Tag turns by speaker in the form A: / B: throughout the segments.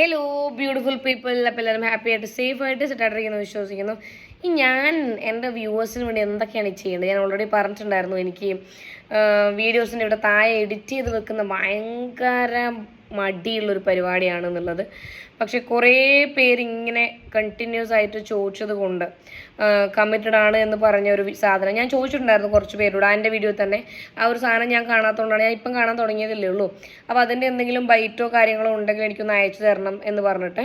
A: Hello beautiful people അപ്പോൾ എല്ലാവരും happy ആയിട്ട് സേഫ് ആയിട്ട് സെറ്റായിട്ടിരിക്കുന്നു വിശ്വസിക്കുന്നു. ഈ ഞാൻ എന്റെ വ്യൂവേഴ്സിന് വേണ്ടി എന്തൊക്കെയാണ് ചെയ്യേണ്ടത്? ഞാൻ ഓൾറെഡി പറഞ്ഞിട്ടുണ്ടായിരുന്നു എനിക്ക് വീഡിയോസിന്റെ ഇവിടെ താഴെ എഡിറ്റ് ചെയ്ത് വെക്കുന്ന ഭയങ്കര മടിയുള്ളൊരു പരിപാടിയാണെന്നുള്ളത്. പക്ഷെ കുറേ പേര് ഇങ്ങനെ കണ്ടിന്യൂസ് ആയിട്ട് ചോദിച്ചത് കൊണ്ട് കമ്മിറ്റഡ് ആണ് എന്ന് പറഞ്ഞ ഒരു സാധനം ഞാൻ ചോദിച്ചിട്ടുണ്ടായിരുന്നു കുറച്ച് പേരോട്. എന്റെ വീഡിയോ തന്നെ ആ ഒരു സാധനം ഞാൻ കാണാത്തതുകൊണ്ടാണ് ഞാൻ ഇപ്പം കാണാൻ തുടങ്ങിയതല്ലേ ഉള്ളൂ. അപ്പോൾ അതിന്റെ എന്തെങ്കിലും ബൈറ്റോ കാര്യങ്ങളോ ഉണ്ടെങ്കിൽ എനിക്കൊന്ന് അയച്ചു തരണം എന്ന് പറഞ്ഞിട്ട്.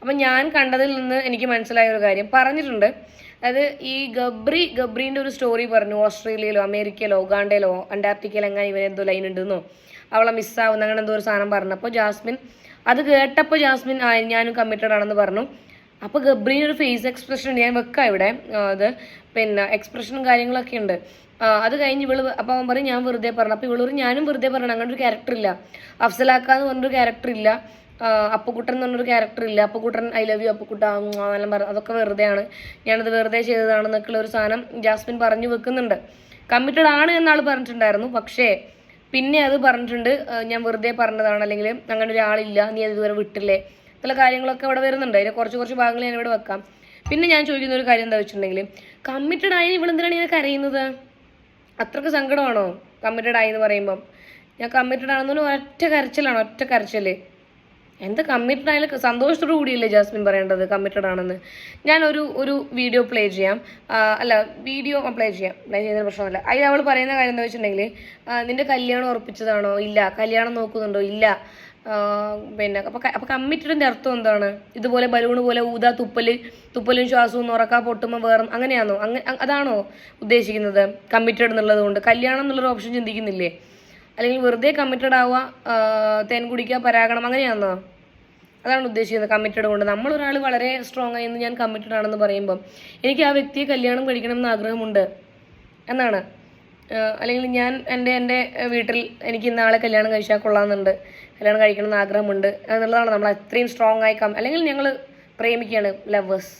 A: അപ്പം ഞാൻ കണ്ടതിൽ നിന്ന് എനിക്ക് മനസ്സിലായ ഒരു കാര്യം പറഞ്ഞിട്ടുണ്ട്. അതായത് ഈ ഗബ്രി ഗബ്രീന്റെ ഒരു സ്റ്റോറി പറഞ്ഞു. ഓസ്ട്രേലിയയിലോ അമേരിക്കയിലോ ഉഗാണ്ടയിലോ അന്റാർട്ടിക്കയിലോ എങ്ങനെ ഇവനെന്തോ ലൈൻ ഉണ്ടെന്നോ? അവളെ മിസ്സാവുന്ന. അങ്ങനെ എന്തോ ഒരു സാധനം പറഞ്ഞു. അപ്പോൾ ജാസ്മിൻ അത് കേട്ടപ്പോൾ ജാസ്മിൻ ഞാനും കമ്മിറ്റഡ് ആണെന്ന് പറഞ്ഞു. അപ്പോൾ ഗബ്രീൻ ഒരു ഫേസ് എക്സ്പ്രഷൻ ഉണ്ട്. ഞാൻ വെക്കാം ഇവിടെ. അത് പിന്നെ എക്സ്പ്രഷനും കാര്യങ്ങളൊക്കെ ഉണ്ട്. അത് കഴിഞ്ഞ് ഇവൾ അപ്പോൾ അവൻ പറയും ഞാൻ വെറുതെ പറഞ്ഞു. അപ്പോൾ ഇവൾ ഞാനും വെറുതെ പറഞ്ഞു. അങ്ങനെ ഒരു ക്യാരക്ടർ ഇല്ല. അഫ്സലാക്ക എന്ന് പറഞ്ഞൊരു ക്യാരക്ടർ ഇല്ല. അപ്പുക്കുട്ടൻ എന്ന് പറഞ്ഞൊരു ക്യാരക്ടർ ഇല്ല. അപ്പുക്കുട്ടൻ ഐ ലവ് യു അപ്പുക്കുട്ട. എന്നെല്ലാം പറഞ്ഞു. അതൊക്കെ വെറുതെയാണ്. ഞാനത് വെറുതെ ചെയ്തതാണെന്നൊക്കെയുള്ള ഒരു സാധനം ജാസ്മിൻ പറഞ്ഞു വെക്കുന്നുണ്ട്. കമ്മിറ്റഡ് ആണ് എന്നാൾ പറഞ്ഞിട്ടുണ്ടായിരുന്നു. പക്ഷേ പിന്നെ അത് പറഞ്ഞിട്ടുണ്ട് ഞാൻ വെറുതെ പറഞ്ഞതാണ് അല്ലെങ്കിൽ അങ്ങനെ ഒരാളില്ല നീ അത് ഇതുവരെ വിട്ടില്ലേ? ചില കാര്യങ്ങളൊക്കെ ഇവിടെ വരുന്നുണ്ട്. അതിന് കുറച്ച് കുറച്ച് ഭാഗങ്ങൾ ഞാൻ ഇവിടെ വെക്കാം. പിന്നെ ഞാൻ ചോദിക്കുന്ന ഒരു കാര്യം എന്താ വെച്ചിട്ടുണ്ടെങ്കിൽ കമ്മിറ്റഡ് ആയി ഇവളെന്തിനാണ് ഇങ്ങനെ കരയുന്നത്? അത്രയ്ക്ക് സങ്കടമാണോ കമ്മിറ്റഡ് ആയി എന്ന് പറയുമ്പം? ഞാൻ കമ്മിറ്റഡ് ആണെന്ന് ഒറ്റ കരച്ചിലാണ് ഒറ്റ കരച്ചിൽ എന്താ കമ്മിറ്റഡ് ആയാലും സന്തോഷത്തോടു കൂടിയല്ലേ ജാസ്മിൻ പറയേണ്ടത് കമ്മിറ്റഡ് ആണെന്ന്. ഞാൻ ഒരു വീഡിയോ പ്ലേ ചെയ്യാം. അല്ല വീഡിയോ അപ്ലൈ ചെയ്യാം. പ്ലേ ചെയ്യുന്ന പ്രശ്നമല്ല അതിൽ അവൾ പറയുന്ന കാര്യം എന്താ വെച്ചിട്ടുണ്ടെങ്കിൽ നിന്റെ കല്യാണം ഉറപ്പിച്ചതാണോ? ഇല്ല. കല്യാണം നോക്കുന്നുണ്ടോ? ഇല്ല. പിന്നെ അപ്പോൾ അപ്പൊ കമ്മിറ്റഡിന്റെ അർത്ഥം എന്താണ്? ഇതുപോലെ ബലൂൺ പോലെ ഊതാ തുപ്പൽ തുപ്പലും ശ്വാസവും ഉറക്കാ പൊട്ടുമ്പോൾ വേറെ അങ്ങനെയാണോ അങ്ങനെ അതാണോ ഉദ്ദേശിക്കുന്നത്? കമ്മിറ്റഡ് എന്നുള്ളത് കൊണ്ട്. കല്യാണം എന്നുള്ളൊരു ഓപ്ഷൻ ചിന്തിക്കുന്നില്ലേ? അല്ലെങ്കിൽ വെറുതെ കമ്മിറ്റഡ് ആവുക തേൻ കുടിക്കുക പരാഗണം അങ്ങനെയാണോ അതാണ് ഉദ്ദേശിക്കുന്നത് കമ്മിറ്റഡ് കൊണ്ട്. നമ്മളൊരാൾ വളരെ സ്ട്രോങ് ആയി ഞാൻ കമ്മിറ്റഡ് ആണെന്ന് പറയുമ്പം എനിക്ക് ആ വ്യക്തിയെ കല്യാണം കഴിക്കണം എന്ന് ആഗ്രഹമുണ്ട് എന്നാണ്. അല്ലെങ്കിൽ ഞാൻ എന്റെ എന്റെ വീട്ടിൽ എനിക്ക് ഇന്നാളെ കല്യാണം കഴിച്ചാൽ കൊള്ളാമെന്നുണ്ട്. കല്യാണം കഴിക്കണം എന്ന് ആഗ്രഹമുണ്ട് എന്നുള്ളതാണ് നമ്മൾ അത്രയും സ്ട്രോങ് ആയി കം അല്ലെങ്കിൽ ഞങ്ങൾ പ്രേമിക്കുകയാണ് lovers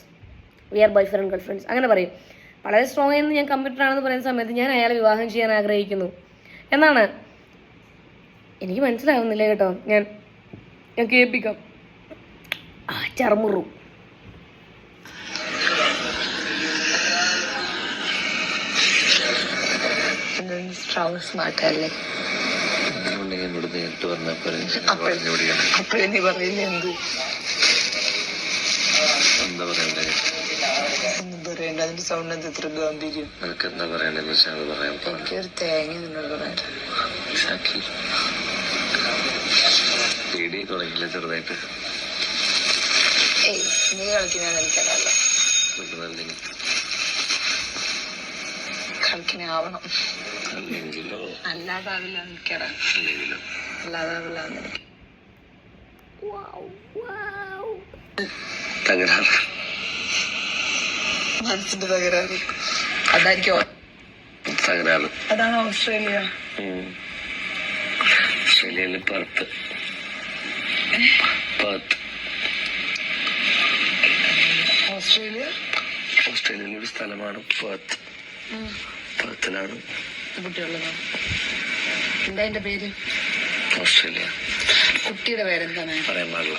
A: we are boyfriend girlfriends അങ്ങനെ പറയും. വളരെ സ്ട്രോങ് ആയെന്ന് ഞാൻ കമ്മിറ്റഡ് ആണെന്ന് പറയുന്ന സമയത്ത് ഞാൻ അയാളെ വിവാഹം ചെയ്യാൻ ആഗ്രഹിക്കുന്നു. എന്നാണ്. എനിക്ക് മനസ്സിലാവുന്നില്ല കേട്ടോ. ഞാൻ ഞാൻ കേൾപ്പിക്കാം. ആ ചർമുറു.
B: സ്ട്രോങ് സ്മാർട്ട് അല്ലേ
C: ഉണ്ടെങ്കിൽ എന്നോട് നേരിട്ട് പറഞ്ഞാൽ പറഞ്ഞു പിടിക്കണം
B: അപ്പോഴേ സൗണ്ട് എന്ത് തേങ്ങ
C: പേടി തുടങ്ങിയില്ല ചെറുതായിട്ട്?
B: നീ കളിക്കുന്ന കളിക്കാനാവണം അല്ലാതാവില്ല അല്ലാതാവില്ല
C: തകരാറ്.
B: മനസ്സിന്റെ തകരാറ് അതായിരിക്കും
C: തകരാറ്.
B: അതാണ് ഓസ്ട്രേലിയ.
C: ഓസ്ട്രേലിയയിലെ പെർത്ത് പെർത്ത്
B: ഓസ്ട്രേലിയ
C: ഓസ്ട്രേലിയയിലെ ഒരു സ്ഥലമാണ്. പെർത്ത് പെർത്തിലാണ്
B: എന്താ എന്റെ പേര്?
C: ഓസ്ട്രേലിയ
B: കുട്ടിയുടെ പേരെന്താണ്?
C: പറയാൻ പാടില്ല.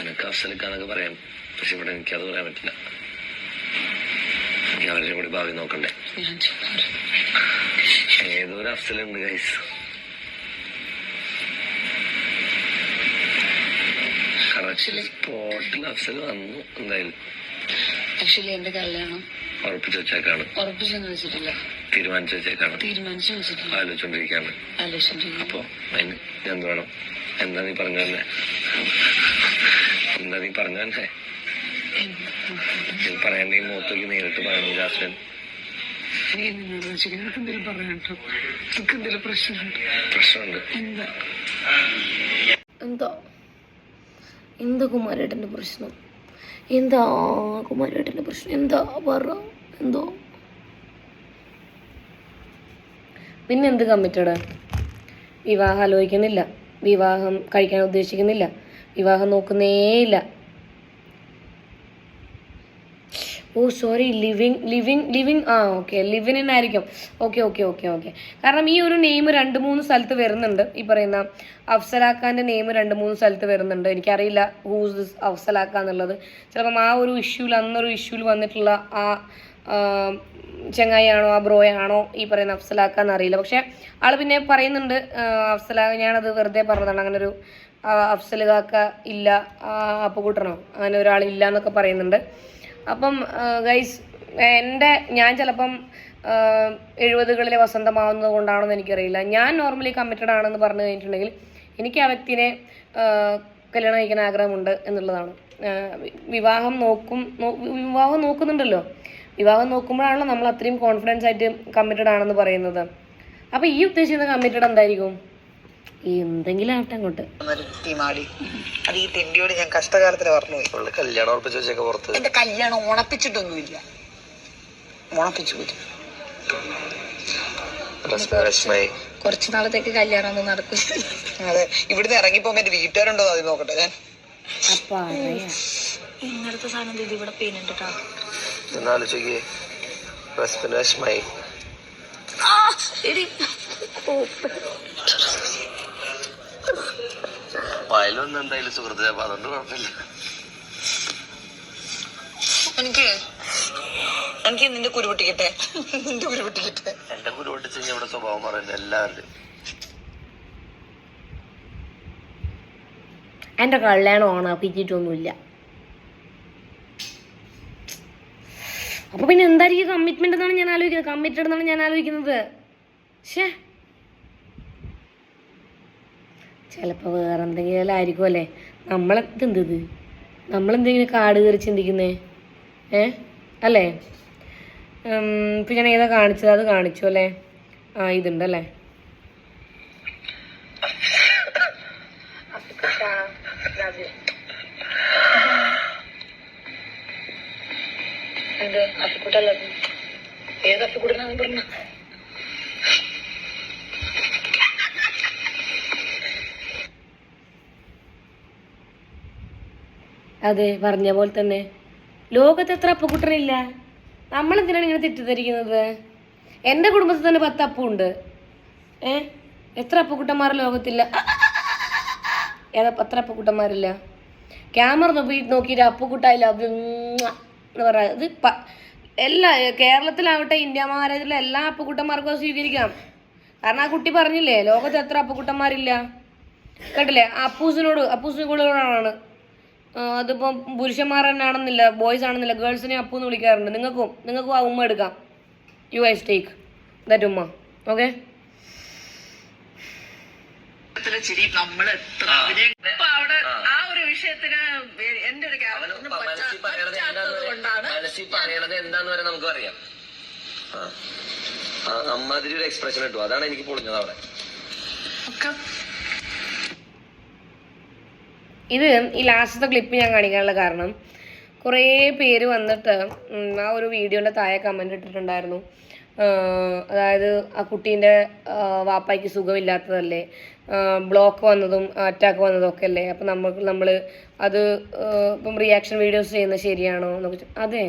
C: എനിക്ക് അഫ്സലിക്കാന്നൊക്കെ പറയാം. പക്ഷെ ഇവിടെ എനിക്കത് പറയാൻ പറ്റില്ല. ഞാൻ അവരുടെ കൂടി ഭാവി നോക്കണ്ടേ? ഏതൊരു അഫ്സലുണ്ട് ഗൈസ് കറക്റ്റ് സ്പോട്ടിൽ അഫ്സൽ വന്നു എന്തായാലും.
B: ആക്ച്വലി എന്റെ കല്യാണം.
C: ഉറപ്പിച്ച് വെച്ചേക്കാണ്.
B: ഉറപ്പിച്ചെന്ന് വെച്ചിട്ടില്ല.
C: തീരുമാനിച്ചു വെച്ചേക്കാണ്.
B: തീരുമാനിച്ചു വെച്ചിട്ടില്ല.
C: ആലോചിച്ചോണ്ടിരിക്കാണ്
B: ആലോചിച്ചിട്ടില്ല
C: അപ്പൊ അതിന് എന്ത് വേണം? എന്താ നീ പറഞ്ഞു തന്നെ? എന്താ നീ പറഞ്ഞു തന്നെ? പറയണ്ടേ? മുഖത്തേക്ക് നേരിട്ട് പറയണം ജാസ്മിൻ.
B: നീ നിന്നോട് നിനക്ക് എന്തെങ്കിലും പറയാനുണ്ടോ നിനക്ക് എന്തെങ്കിലും പ്രശ്നമുണ്ടോ?
C: പ്രശ്നമുണ്ട്.
B: എന്താ?
A: എന്താ? എന്താ കുമാരേട്ടന്റെ പ്രശ്നം? എന്താ കുമാരേട്ടന്റെ പ്രശ്നം? എന്താ പറ? എന്തോ? പിന്നെ എന്ത് കമ്മിറ്റഡ് വിവാഹം ആലോചിക്കുന്നില്ല. വിവാഹം കഴിക്കാൻ ഉദ്ദേശിക്കുന്നില്ല. വിവാഹം നോക്കുന്നേയില്ല. ഓ സോറി ലിവിങ് ലിവിങ് ലിവിങ് ആ ഓക്കെ ലിവിൻ എന്നായിരിക്കും. ഓക്കെ ഓക്കെ ഓക്കെ ഓക്കെ കാരണം ഈ ഒരു നെയിം രണ്ട് മൂന്ന് സ്ഥലത്ത് വരുന്നുണ്ട്. ഈ പറയുന്ന അഫ്സലാഖാന്റെ നെയിം രണ്ട് മൂന്ന് സ്ഥലത്ത് വരുന്നുണ്ട്. എനിക്കറിയില്ല ഹൂസ് ദിസ് അഫ്സലാഖ എന്നുള്ളത്. ചിലപ്പം ആ ഒരു ഇഷ്യൂവിൽ അന്നൊരു ഇഷ്യൂവിൽ വന്നിട്ടുള്ള ആ ചെങ്ങായിയാണോ ആ ബ്രോയാണോ ഈ പറയുന്ന അഫ്സലാക്ക എന്നറിയില്ല. പക്ഷേ ആൾ പിന്നെ പറയുന്നുണ്ട് അഫ്സലാക്ക ഞാനത് വെറുതെ പറഞ്ഞതാണ്. അങ്ങനെ ഒരു അഫ്സലുകാക്ക ഇല്ല ആ, അപ്പുകൂട്ടനോ അങ്ങനെ ഒരാളില്ല എന്നൊക്കെ പറയുന്നുണ്ട്. അപ്പം ഗൈസ് എന്റെ ഞാൻ ചിലപ്പം എഴുപതുകളിലെ വസന്തമാവുന്നത് കൊണ്ടാണോ എന്ന് എനിക്കറിയില്ല. ഞാൻ നോർമലി കമ്മിറ്റഡ് ആണെന്ന് പറഞ്ഞു കഴിഞ്ഞിട്ടുണ്ടെങ്കിൽ എനിക്ക് ആ വ്യക്തിനെ കല്യാണം കഴിക്കാൻ ആഗ്രഹമുണ്ട് എന്നുള്ളതാണ്. വിവാഹം നോക്കും വിവാഹം നോക്കുന്നുണ്ടല്ലോ. വിവാഹം നോക്കുമ്പോഴാണല്ലോ നമ്മൾ അത്രയും കോൺഫിഡൻസ് ആയിട്ട് കമ്മിറ്റഡ് ആണെന്ന് പറയുന്നത്. അപ്പോൾ ഈ ഉദ്ദേശിക്കുന്ന കമ്മിറ്റഡ് എന്തായിരിക്കും? എന്തെങ്കിലും ആവട്ടെ അങ്ങോട്ട്.
D: ടീമാടി അത് ഈ തെണ്ടിയോട് ഞാൻ കഷ്ടകാലത്തിന് പറഞ്ഞു പോയി.
C: കല്യാണം ഉറപ്പിച്ച് വെച്ചേക്ക പുറത്ത്.
D: എന്റെ കല്യാണം ഉണപ്പിച്ചിട്ടൊന്നുമില്ല. ഉണപ്പിച്ചു പോയി.
E: കുറച്ച് നാളത്തേക്ക് കല്യാണം ഒന്നും നടക്കും
D: അതെ ഇവിടുന്ന് ഇറങ്ങിപ്പോ എന്റെ വീട്ടുകാരുണ്ടോ അത് നോക്കട്ടെ ഞാൻ.
A: അപ്പം
E: ഇന്നലത്തെ സാധനം ഇത് ഇവിടെ പെയിനുണ്ട് കേട്ടോ
C: വയലൊന്നും എന്തായാലും സുഹൃത്ത് അപ്പൊ അതുകൊണ്ട് കുഴപ്പമില്ല.
D: എനിക്ക് എനിക്ക് നിന്റെ കുരുപൊട്ടിക്കട്ടെ നിന്റെ കുരുപൊട്ടിക്കട്ടെ
C: എന്റെ കുരു പൊട്ടിച്ച് ഇവിടെ സ്വഭാവം പറയുന്നത് എല്ലാവരുടെയും
A: എന്റെ കല്യാണം ഓണാക്കിച്ചിട്ടൊന്നുമില്ല അപ്പോൾ പിന്നെ എന്തായിരിക്കും കമ്മിറ്റ്മെന്റ് എന്നാണ് ഞാൻ ആലോചിക്കുന്നത്? കമ്മിറ്റഡ് എന്നാണ് ഞാൻ ആലോചിക്കുന്നത്. ഷേ ചിലപ്പോൾ വേറെ എന്തെങ്കിലും ആയിരിക്കും അല്ലേ? നമ്മളെന്ത് ഇത് നമ്മളെന്തെങ്കിലും കാട് കയറി ചിന്തിക്കുന്നേ? ഏ? അല്ലേ? ഇപ്പം ഞാൻ ഏതാ കാണിച്ചത്? അത് കാണിച്ചു അല്ലേ? ആ ഇതുണ്ടല്ലേ?
D: ഏതപ്പിക്കൂടനാന്ന് പറഞ്ഞു?
A: അതെ പറഞ്ഞ പോലെ തന്നെ ലോകത്ത് എത്ര അപ്പുകുട്ടനില്ല നമ്മളെന്തിനാണ് ഇങ്ങനെ തെറ്റിദ്ധരിക്കുന്നത് എന്റെ കുടുംബത്തിൽ തന്നെ പത്ത് അപ്പുണ്ട് ഏ എത്ര അപ്പുകുട്ടന്മാർ ലോകത്തില്ല ഏതാ എത്ര അപ്പുകുട്ടന്മാരില്ല ക്യാമറ നോക്കി നോക്കിയിട്ട് ഐ ലവ് എന്ന് പറയാം ഇത് എല്ലാ കേരളത്തിലാവട്ടെ ഇന്ത്യ മഹാരാജ്യത്തിലെ എല്ലാ അപ്പുകുട്ടന്മാർക്കും അത് സ്വീകരിക്കാം കാരണം ആ കുട്ടി പറഞ്ഞില്ലേ ലോകത്ത് എത്ര അപ്പുകുട്ടന്മാരില്ല കേട്ടില്ലേ അപ്പൂസിനോട് അപ്പൂസിനോടാണ് അതിപ്പം പുരുഷന്മാർ തന്നെ ആണെന്നില്ല ബോയ്സ് ആണെന്നില്ല ഗേൾസിനെ അപ്പു എന്ന് വിളിക്കാറുണ്ട്. നിങ്ങൾക്കും നിങ്ങൾക്കും ആ ഉമ്മ എടുക്കാം. യു ഐ ടേക്ക് ദാറ്റ് ഉമ്മ. ഓക്കെ
D: നമ്മൾ എത്ര ഇപ്പൊ അവിടെ ആ. ഒരു വിഷയത്തിന് എന്റെ ഒരു ക്യാരക്ടറിന്
C: മനസ്സിൽ പറയണത് എന്താന്ന് വരെ നമുക്ക് അറിയാം. അമ്മാതിരി ഒരു എക്സ്പ്രഷൻ കിട്ടും അതാണ് എനിക്ക് പൊളിഞ്ഞത് അവിടെ.
D: ഒക്കെ
A: ഇത് ഈ ലാസ്റ്റത്തെ ക്ലിപ്പ് ഞാൻ കാണിക്കാനുള്ള കാരണം. കുറേ പേര് വന്നിട്ട് ആ ഒരു വീഡിയോന്റെ താഴെ കമന്റ് ഇട്ടിട്ടുണ്ടായിരുന്നു. അതായത് ആ കുട്ടീന്റെ വാപ്പായ്ക്ക് സുഖമില്ലാത്തതല്ലേ? ബ്ലോക്ക് വന്നതും അറ്റാക്ക് വന്നതും ഒക്കെ അല്ലേ? അപ്പം നമുക്ക് നമ്മൾ അത് ഇപ്പം റിയാക്ഷൻ വീഡിയോസ് ചെയ്യുന്നത് ശരിയാണോ എന്നൊക്കെ അതെ.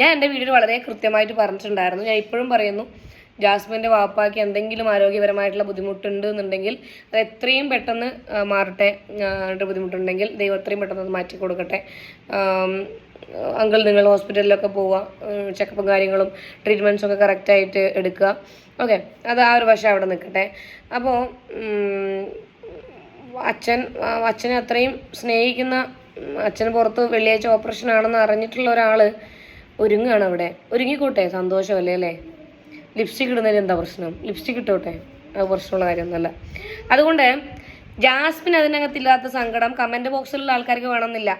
A: ഞാൻ എന്റെ വീഡിയോയിൽ വളരെ കൃത്യമായിട്ട് പറഞ്ഞിട്ടുണ്ടായിരുന്നു. ഞാൻ ഇപ്പോഴും പറയുന്നു. ജാസ്മിന്റെ വാപ്പാക്ക് എന്തെങ്കിലും ആരോഗ്യപരമായിട്ടുള്ള ബുദ്ധിമുട്ടുണ്ട് എന്നുണ്ടെങ്കിൽ അത് എത്രയും പെട്ടെന്ന് മാറട്ടെ ബുദ്ധിമുട്ടുണ്ടെങ്കിൽ ദൈവം എത്രയും പെട്ടെന്ന് അത് മാറ്റി കൊടുക്കട്ടെ. അങ്കിൾ നിങ്ങൾ ഹോസ്പിറ്റലിലൊക്കെ പോവുക ചെക്കപ്പും കാര്യങ്ങളും ട്രീറ്റ്മെന്റ്സൊക്കെ കറക്റ്റായിട്ട് എടുക്കുക. ഓക്കെ അത് ആ ഒരു വശം അവിടെ നിൽക്കട്ടെ. അപ്പോൾ അച്ഛൻ അച്ഛനെ അത്രയും സ്നേഹിക്കുന്ന അച്ഛൻ പുറത്ത് വെള്ളിയാഴ്ച ഓപ്പറേഷൻ ആണെന്ന് അറിഞ്ഞിട്ടുള്ള ഒരാൾ ഒരുങ്ങുകയാണ് അവിടെ. ഒരുങ്ങിക്കോട്ടെ? സന്തോഷമല്ലേ അല്ലേ? ലിപ്സ്റ്റിക് ഇടുന്നതിൽ എന്താ പ്രശ്നം? ലിപ്സ്റ്റിക് ഇട്ടോട്ടെ. അത് പ്രശ്നമുള്ള കാര്യമൊന്നുമല്ല. അതുകൊണ്ട് ജാസ്മിൻ അതിനകത്തില്ലാത്ത സങ്കടം കമന്റ് ബോക്സിലുള്ള ആൾക്കാർക്ക് വേണമെന്നില്ല?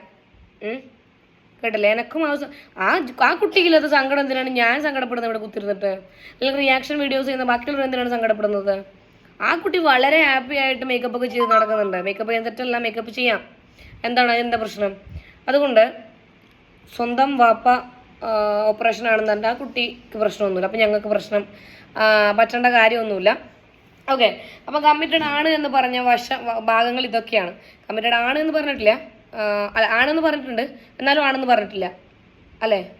A: കേട്ടില്ലേ? എനക്കും ആ ആ കുട്ടിക്കില്ലാത്ത സങ്കടം എന്തിനാണ് ഞാൻ സങ്കടപ്പെടുന്നത് ഇവിടെ കുത്തിരുന്നിട്ട്? അല്ലെങ്കിൽ റിയാക്ഷൻ വീഡിയോസ് ചെയ്യുന്ന ബാക്കിയുള്ളവർ എന്തിനാണ് സങ്കടപ്പെടുന്നത്? ആ കുട്ടി വളരെ ഹാപ്പി ആയിട്ട് മേക്കപ്പ് ഒക്കെ ചെയ്ത് നടക്കുന്നുണ്ട്. മേക്കപ്പ് ചെയ്തിട്ടല്ല മേക്കപ്പ് ചെയ്യാം. എന്താണ്? അതിന്റെ പ്രശ്നം? അതുകൊണ്ട് സ്വന്തം വാപ്പ ഓപ്പറേഷൻ ആണെന്ന് പറഞ്ഞാൽ ആ കുട്ടിക്ക് പ്രശ്നമൊന്നുമില്ല. അപ്പം ഞങ്ങൾക്ക് പ്രശ്നം പറ്റേണ്ട കാര്യമൊന്നുമില്ല. ഓക്കെ അപ്പം കമ്മിറ്റഡ് ആണ് എന്ന് പറഞ്ഞ വശ ഭാഗങ്ങൾ ഇതൊക്കെയാണ്. കമ്മിറ്റഡ് ആണ് എന്ന് പറഞ്ഞിട്ടില്ല. അല്ല ആണെന്ന് പറഞ്ഞിട്ടുണ്ട്. എന്നാലും ആണെന്ന് പറഞ്ഞിട്ടില്ല. അല്ലേ?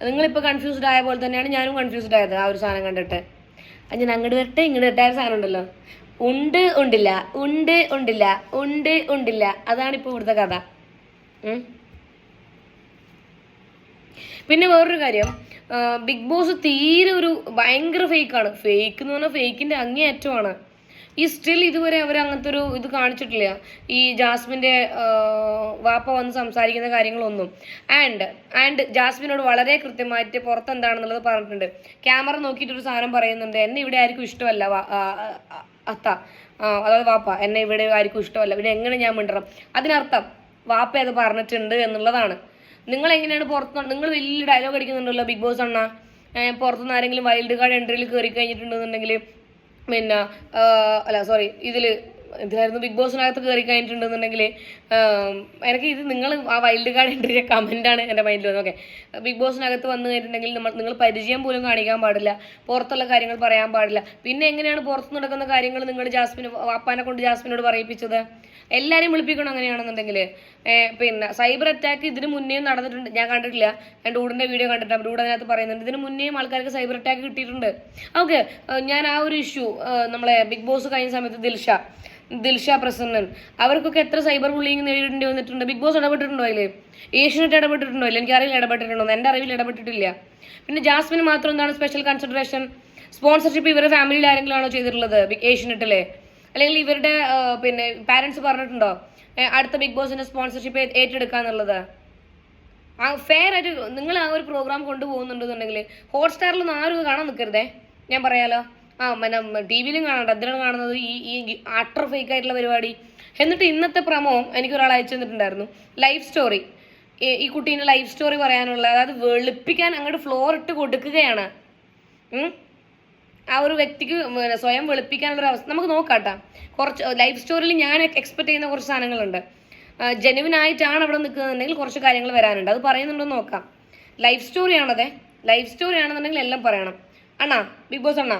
A: നിങ്ങളിപ്പോൾ കൺഫ്യൂസ്ഡ് ആയ പോലെ തന്നെയാണ് ഞാനും കൺഫ്യൂസ്ഡ് ആയത് ആ ഒരു സാധനം കണ്ടിട്ട്. അത് ഞാൻ അങ്ങോട്ട് വരട്ടെ ഇങ്ങോട്ട് വരട്ടെ സാധനം ഉണ്ടല്ലോ. ഉണ്ട് ഉണ്ടില്ല. ഉണ്ട് ഉണ്ടില്ല. ഉണ്ട് ഉണ്ടില്ല. അതാണിപ്പോൾ ഇവിടുത്തെ കഥ. പിന്നെ വേറൊരു കാര്യം ബിഗ് ബോസ് തീരെ ഒരു ഭയങ്കര ഫേക്കാണ് ഫേക്ക് എന്ന് പറഞ്ഞാൽ ഫേക്കിന്റെ അങ്ങേയറ്റമാണ്. ഈ സ്റ്റിൽ ഇതുവരെ അവർ അങ്ങനത്തെ ഒരു ഇത് കാണിച്ചിട്ടില്ല. ഈ ജാസ്മിന്റെ വാപ്പ വന്ന് സംസാരിക്കുന്ന കാര്യങ്ങളൊന്നും. ആൻഡ് ആൻഡ് ജാസ്മിനോട് വളരെ കൃത്യമായിട്ട് പുറത്ത് എന്താണെന്നുള്ളത് പറഞ്ഞിട്ടുണ്ട്. ക്യാമറ നോക്കിയിട്ട് ഒരു സാധനം പറയുന്നുണ്ട് എന്നെ ഇവിടെ ആർക്കും ഇഷ്ടമല്ല അത്ത. അതായത് വാപ്പ എന്നെ ഇവിടെ ആർക്കും ഇഷ്ടമല്ല. പിന്നെ എങ്ങനെ ഞാൻ മിണ്ടണം? അതിനർത്ഥം വാപ്പ അത് പറഞ്ഞിട്ടുണ്ട് എന്നുള്ളതാണ്. നിങ്ങൾ എങ്ങനെയാണ് പുറത്ത് നിങ്ങൾ വലിയ ഡയലോഗ് അടിക്കുന്നുണ്ടല്ലോ ബിഗ് ബോസ് അണ്ണ. പുറത്തുനിന്ന് ആരെങ്കിലും വൈൽഡ് കാർഡ് എൻട്രിയിൽ കയറി കഴിഞ്ഞിട്ടുണ്ടെന്നുണ്ടെങ്കിൽ പിന്നെ അല്ല സോറി ഇതിൽ ഇതിലായിരുന്നു ബിഗ് ബോസിനകത്ത് കയറി കഴിഞ്ഞിട്ടുണ്ടെന്നുണ്ടെങ്കിൽ എനിക്ക് ഇത് നിങ്ങൾ ആ വൈൽഡ് കാർഡ് എൻട്രിയുടെ കമന്റാണ് എന്റെ മൈൻഡിൽ വന്നത്. ഓക്കെ ബിഗ് ബോസിനകത്ത് വന്നു കഴിഞ്ഞിട്ടുണ്ടെങ്കിൽ നമ്മൾ നിങ്ങൾ പരിചയം പോലും കാണിക്കാൻ പാടില്ല. പുറത്തുള്ള കാര്യങ്ങൾ പറയാൻ പാടില്ല. പിന്നെ എങ്ങനെയാണ് പുറത്ത് നടക്കുന്ന കാര്യങ്ങൾ നിങ്ങൾ ജാസ്മിന് വാപ്പാനെ കൊണ്ട് ജാസ്മിനോട് പറയിപ്പിച്ചത്? എല്ലാവരെയും വിളിപ്പിക്കണം അങ്ങനെയാണെന്നുണ്ടെങ്കിൽ പിന്നെ സൈബർ അറ്റാക്ക് ഇതിന് മുന്നേയും നടന്നിട്ടുണ്ട്. ഞാൻ കണ്ടിട്ടില്ല. ഞാൻ ഡൂഡിന്റെ വീഡിയോ കണ്ടിട്ടുണ്ട്. ഡൂഡ് അതിനകത്ത് പറയുന്നുണ്ട്. ഇതിന് മുന്നേയും ആൾക്കാർക്ക് സൈബർ അറ്റാക്ക് കിട്ടിയിട്ടുണ്ട്. ഓക്കെ ഞാൻ ആ ഒരു ഇഷ്യൂ നമ്മളെ ബിഗ് ബോസ് കഴിഞ്ഞ സമയത്ത് ദിൽഷ ദിൽഷ പ്രസന്നൻ. അവർക്കൊക്കെ എത്ര സൈബർ ബുള്ളിങ് നേരിടേണ്ടി വന്നിട്ടുണ്ട്? ബിഗ് ബോസ് ഇടപെട്ടിട്ടുണ്ടോ അതിൽ ഏഷ്യനെറ്റ് ഇടപെട്ടിട്ടുണ്ടോ? ഇല്ല എനിക്കറിയില്ല ഇടപെട്ടിട്ടുണ്ടോ? എന്റെ അറിവിൽ ഇടപെട്ടിട്ടില്ല. പിന്നെ ജാസ്മിന് മാത്രം എന്താണ് സ്പെഷ്യൽ കൺസിഡറേഷൻ സ്പോൺസർഷിപ്പ് ഇവരുടെ ഫാമിലിയിൽ ആണോ ചെയ്തിട്ടുള്ളത് ബിഗ് ഏഷ്യനെറ്റിലെ? അല്ലെങ്കിൽ ഇവരുടെ പിന്നെ പാരന്റ്സ് പറഞ്ഞിട്ടുണ്ടോ? അടുത്ത ബിഗ് ബോസിന്റെ സ്പോൺസർഷിപ്പ് ഏറ്റെടുക്കാന്നുള്ളത്? ആ ഫെയർ ആയിട്ട് നിങ്ങൾ ആ ഒരു പ്രോഗ്രാം കൊണ്ടുപോകുന്നുണ്ടെന്നുണ്ടെങ്കിൽ ഹോട്ട്സ്റ്റാറിലൊന്നും ആരും കാണാൻ നിൽക്കരുതേ ഞാൻ പറയാലോ? ആ മന ടി വിയിലും കാണണ്ട എന്തിനാണ് കാണുന്നത് ഈ ഈ ആട്ടർ ഫേക്ക് ആയിട്ടുള്ള പരിപാടി. എന്നിട്ട് ഇന്നത്തെ പ്രമോ എനിക്ക് ഒരാൾ അയച്ചു തന്നിട്ടുണ്ടായിരുന്നു. ലൈഫ് സ്റ്റോറി ഈ കുട്ടീന്റെ ലൈഫ് സ്റ്റോറി പറയാനുള്ള അതായത് വെളുപ്പിക്കാൻ അങ്ങോട്ട് ഫ്ലോർ ഇട്ട് കൊടുക്കുകയാണ്. ആ ഒരു വ്യക്തിക്ക് സ്വയം വെളുപ്പിക്കാനുള്ള ഒരു അവസ്ഥ നമുക്ക് നോക്കാട്ടാ. കുറച്ച് ലൈഫ് സ്റ്റോറിയിൽ ഞാൻ എക്സ്പെക്ട് ചെയ്യുന്ന കുറച്ച് സാധനങ്ങളുണ്ട്. ജെനുവിൻ ആയിട്ടാണ് അവിടെ നിൽക്കുന്നതെങ്കിൽ കുറച്ച് കാര്യങ്ങൾ വരാനുണ്ട്. അത് പറയുന്നുണ്ടോ നോക്കാം. ലൈഫ് സ്റ്റോറിയാണതെ ലൈഫ് സ്റ്റോറി ആണെന്നുണ്ടെങ്കിൽ എല്ലാം പറയണം. അണ്ണാ ബിഗ് ബോസ് അണ്ണാ.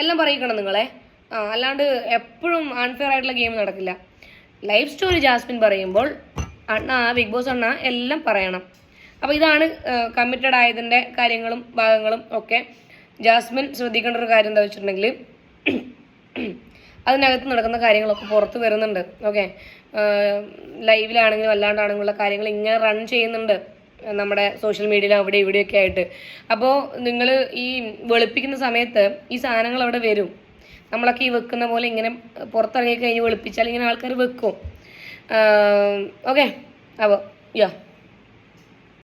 A: എല്ലാം പറയിക്കണം നിങ്ങളെ. ആ അല്ലാണ്ട് എപ്പോഴും അൺഫെയർ ആയിട്ടുള്ള ഗെയിം നടക്കില്ല. ലൈഫ് സ്റ്റോറി ജാസ്മിൻ പറയുമ്പോൾ അണ്ണ ബിഗ് ബോസ് അണ്ണ എല്ലാം പറയണം. അപ്പോൾ ഇതാണ് കമ്മിറ്റഡ് ആയതിന്റെ കാര്യങ്ങളും ഭാഗങ്ങളും ഒക്കെ. ജാസ്മിൻ ശ്രദ്ധിക്കേണ്ട ഒരു കാര്യം എന്താ വെച്ചിട്ടുണ്ടെങ്കിൽ അതിനകത്ത് നടക്കുന്ന കാര്യങ്ങളൊക്കെ പുറത്ത് വരുന്നുണ്ട്. ഓക്കെ ലൈവിലാണെങ്കിലും അല്ലാണ്ടാണെങ്കിലും ഉള്ള കാര്യങ്ങൾ ഇങ്ങനെ റൺ ചെയ്യുന്നുണ്ട്. നമ്മുടെ സോഷ്യൽ മീഡിയയിൽ അവിടെ ഇവിടെയൊക്കെ ആയിട്ട്. അപ്പോൾ നിങ്ങൾ ഈ വെളുപ്പിക്കുന്ന സമയത്ത് ഈ സാധനങ്ങൾ അവിടെ വരും. നമ്മളൊക്കെ ഈ വെക്കുന്ന പോലെ ഇങ്ങനെ പുറത്തിറങ്ങി കഴിഞ്ഞ് വെളുപ്പിച്ചാൽ ഇങ്ങനെ ആൾക്കാർ വെക്കും. ഓക്കെ അപ്പോൾ യാ